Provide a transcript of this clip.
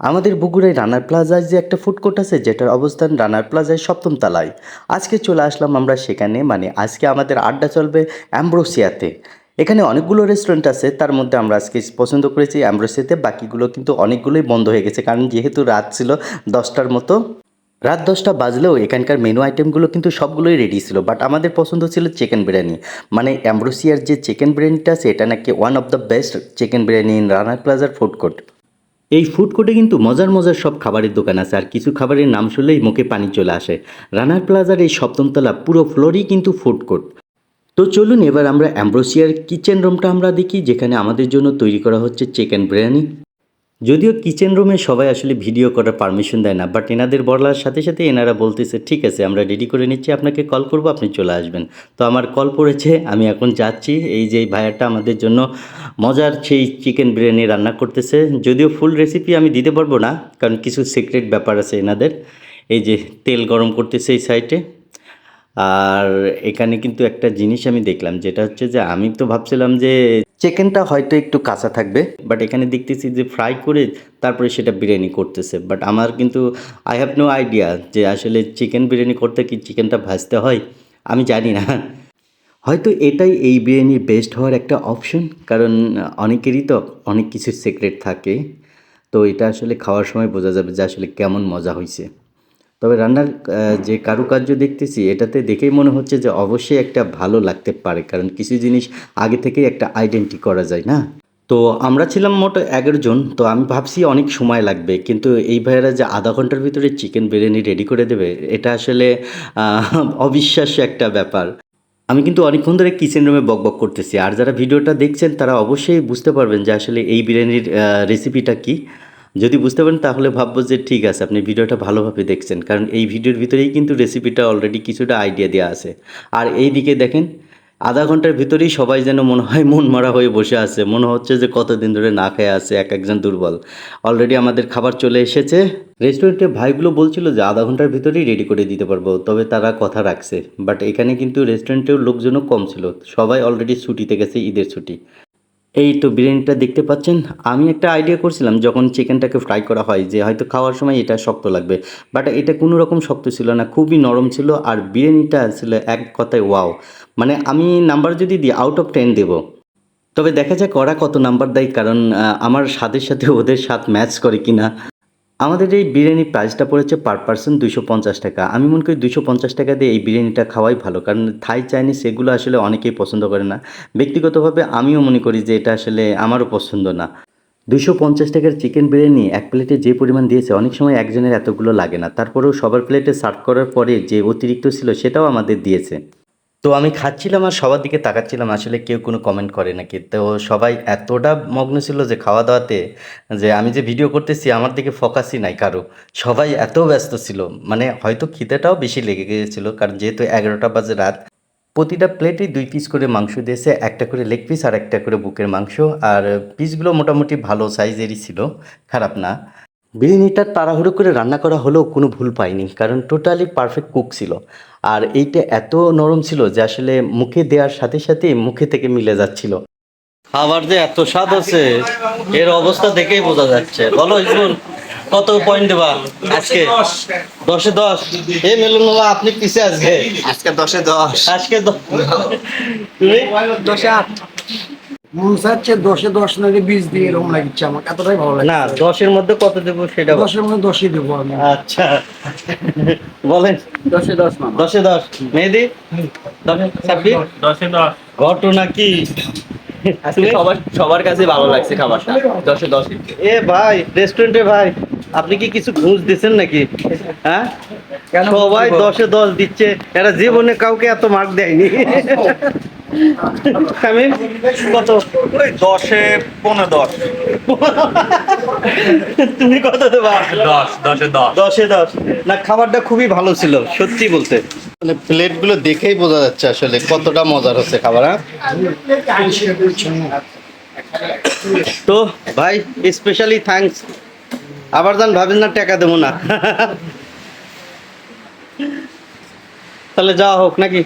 আমাদের বগুড়ায় রানার প্লাজায় যে একটা ফুড কোর্ট আছে, যেটার অবস্থান রানার প্লাজায় সপ্তম তলায়। আজকে চলে আসলাম আমরা সেখানে মানে আজকে আমাদের আড্ডা চলবে অ্যাম্ব্রোসিয়াতে। এখানে অনেকগুলো রেস্টুরেন্ট আছে, তার মধ্যে আমরা আজকে পছন্দ করেছি অ্যাম্ব্রোসিয়াতে, বাকিগুলো কিন্তু অনেকগুলোই বন্ধ হয়ে গেছে, কারণ যেহেতু রাত ছিল দশটার মতো। রাত দশটা বাজলেও এখানকার মেনু আইটেমগুলো কিন্তু সবগুলোই রেডি ছিল বাট আমাদের পছন্দ ছিল চিকেন বিরিয়ানি। মানে অ্যাম্ব্রোসিয়ার যে চিকেন বিরিয়ানিটা আছে, এটা নাকি one of the best chicken biryani in রানার প্লাজার ফুড কোর্ট এই ফুড কোর্টে কিন্তু মজার মজার সব খাবারের দোকান আছে। আর কিছু খাবারের নাম শুনলেই মুখে পানি চলে আসে। রানার প্লাজার এই সপ্তমতলা পুরো ফ্লোরই কিন্তু ফুড কোর্ট তো চলুন এবার আমরা অ্যাম্ব্রোসিয়ার কিচেন রুমটা আমরা দেখি, যেখানে আমাদের জন্য তৈরি করা হচ্ছে চিকেন বিরিয়ানি। যদিও কিচেন রুমে সবাই আসলে ভিডিও করার পারমিশন দেয় না বাট এনাদের বলার সাথে সাথে এনারা বলতেছে, ঠিক আছে, আমরা রেডি করে নিচ্ছি, আপনাকে কল করব, আপনি চলে আসবেন। তো আমার কল পড়েছে, আমি এখন যাচ্ছি, এই যে ভাইয়াটা আমাদের জন্য মজার সেই চিকেন বিরিয়ানি রান্না করতেছে। যদিও ফুল রেসিপি আমি দিতে পারব না, কারণ কিছু সিক্রেট ব্যাপার আছে এনাদের। এই যে তেল গরম করতেছে এই সাইডে আর এখানে কিন্তু একটা জিনিস আমি দেখলাম, যেটা হচ্ছে যে আমি তো ভাবছিলাম যে চিকেনটা হয়তো একটু কাঁচা থাকবে বাট এখানে দেখতেছি যে ফ্রাই করে তারপরে সেটা বিরিয়ানি করতেছে। বাট আমার কিন্তু আই হ্যাভ নো আইডিয়া যে আসলে চিকেন বিরিয়ানি করতে কি চিকেনটা ভাজতে হয়, আমি জানি না। হয়তো এটাই এই বিরিয়ানির বেস্ট হওয়ার একটা অপশন কারণ অনেকেরই তো অনেক কিছু সিক্রেট থাকে, তো এটা আসলে খাওয়ার সময় বোঝা যাবে যে আসলে কেমন মজা হয়েছে তবে রান্নার যে কারুকার্য দেখতেছি, এটাতে দেখেই মনে হচ্ছে যে অবশ্যই একটা ভালো লাগতে পারে। কারণ কিছু জিনিস আগে থেকেই একটা আইডেন্টি করা যায়, না? তো আমরা ছিলাম মোট এগারো জন, তো আমি ভাবছি অনেক সময় লাগবে। কিন্তু এই ভাইয়েরা যে আধা ঘণ্টার ভিতরে চিকেন বিরিয়ানি রেডি করে দেবে, এটা আসলে অবিশ্বাস্য একটা ব্যাপার। আমি কিন্তু অনেকক্ষণ ধরে কিচেন রুমে বকবক করতেছি। আর যারা ভিডিওটা দেখছেন, তারা অবশ্যই বুঝতে পারবেন যে আসলে এই বিরিয়ানির রেসিপিটা কি। যদি বুঝতে পারেন, তাহলে ভাববো যে ঠিক আছে, আপনি ভিডিওটা ভালোভাবে দেখছেন। কারণ এই ভিডিওর ভিতরেই কিন্তু রেসিপিটা অলরেডি কিছুটা আইডিয়া দেওয়া আছে। আর এই দিকে দেখেন, আধা ঘণ্টার ভিতরেই সবাই যেন মনে হয় মন মারা হয়ে বসে আছে। মনে হচ্ছে যে কতদিন ধরে না খেয়ে আছে, এক একজন দুর্বল। অলরেডি আমাদের খাবার চলে এসেছে। রেস্টুরেন্টের ভাইগুলো বলছিল যে, আধা ঘণ্টার ভিতরেই রেডি করে দিতে পারব। তবে তারা কথা রাখছে। বাট এখানে কিন্তু রেস্টুরেন্টেও লোকজনও কম ছিল। সবাই অলরেডি ছুটিতে গেছে ঈদের ছুটি। এই তো বিরিয়ানিটা দেখতে পাচ্ছেন, আমি একটা আইডিয়া করছিলাম যখন চিকেনটাকে ফ্রাই করা হয় যে হয়তো খাওয়ার সময় এটা শক্ত লাগবে বাট এটা কোনো রকম শক্ত ছিল না, খুবই নরম ছিল আর বিরিয়ানিটা ছিল এক কথায় ওয়াও মানে আমি নাম্বার যদি দিই আউট অফ টেন দেবো। তবে দেখা যাক ওরা কত নাম্বার দেয়, কারণ আমার স্বাদের সাথে ওদের স্বাদ ম্যাচ করে কিনা। আমাদের এই বিরিয়ানির প্রাইসটা পড়েছে পার পার্সন দুশো পঞ্চাশ টাকা। আমি মনে করি দুশো পঞ্চাশ টাকা দিয়ে এই বিরিয়ানিটা খাওয়াই ভালো। কারণ থাই চাইনিজ এগুলো আসলে অনেকেই পছন্দ করে না। ব্যক্তিগতভাবে আমিও মনে করি যে এটা আসলে আমারও পছন্দ না। দুশো পঞ্চাশ টাকার চিকেন বিরিয়ানি এক প্লেটে যে পরিমাণ দিয়েছে, অনেক সময় একজনের এতগুলো লাগে না। তারপরেও সবার প্লেটে সার্ভ করার পরে যে অতিরিক্ত ছিল, সেটাও আমাদের দিয়েছে। তো আমি খাচ্ছিলাম আর সবার দিকে তাকাচ্ছিলাম। আসলে কেউ কোনো কমেন্ট করে নাকি? তো সবাই এতটা মগ্ন ছিল যে খাওয়া দাওয়াতে যে আমি যে ভিডিও করতেছি, আমার দিকে ফোকাসই নাই কারও। সবাই এত ব্যস্ত ছিল। মানে হয়তো খিদেটাও বেশি লেগে গিয়েছিল। কারণ যেহেতু এগারোটা বাজে রাত, প্রতিটা প্লেটে দুই পিস করে মাংস দিয়েছে। একটা করে লেগ পিস আর একটা করে বুকের মাংস। আর পিসগুলো মোটামুটি ভালো সাইজেরই ছিল। খারাপ না। বিরিয়ানিটা তাড়াহুড়ো করে রান্না করা হলেও কোনো ভুল পাইনি কারণ টোটালি পারফেক্ট কুক ছিল। আর এইটা এত নরম ছিল যে আসলে মুখে দেওয়ার সাথে সাথে মুখে থেকে মিলে যাচ্ছিল। খাবার যে এত স্বাদ আছে এর অবস্থা দেখেই বোঝা যাচ্ছে। বলো ইসবুল কত পয়েন্ট দেবা আজকে? দশে দশ। এ মেলুন বাবা আপনি পিছে আজকে? আজকে দশে দশ। আজকে দশে আট। মন চাচ্ছে দশে দশ নাকি বিশ দিয়ে এরকম লাগছে আমার। এতটাই ভালো লাগে না দশের মধ্যে কত দেবো সেটা দশের মধ্যে দশই দেবো আমি। আচ্ছা। বলেন। দশে দশ দশে দশ। মেহেদি? ছাব্বিশ দশে। দশ ঘটনা কি? সবার সবার কাছে ভালো লাগছে খাবারটা। দশে দশ। এ ভাই রেস্টুরেন্টে ভাই আপনি কি কিছু ঘুষ দিচ্ছেন নাকি? হ্যাঁ? কেন সবাই দশে দশ দিচ্ছে। এরা জীবনে কাউকে এত মার্ক দেয়নি। আমি কত? ওই দশে পনেরো দশ। তুমি কত দেবা? দশ দশে দশ। দশে দশ। না খাবারটা খুবই ভালো ছিল সত্যি বলতে। মানে প্লেটগুলো দেখেই বোঝা যাচ্ছে আসলে কতটা মজার হচ্ছে খাবার হ্যাঁ? তো ভাই স্পেশালি থ্যাঙ্কস আবার যান ভাবেন না টাকা দেবো না। তাহলে যাওয়া হোক নাকি?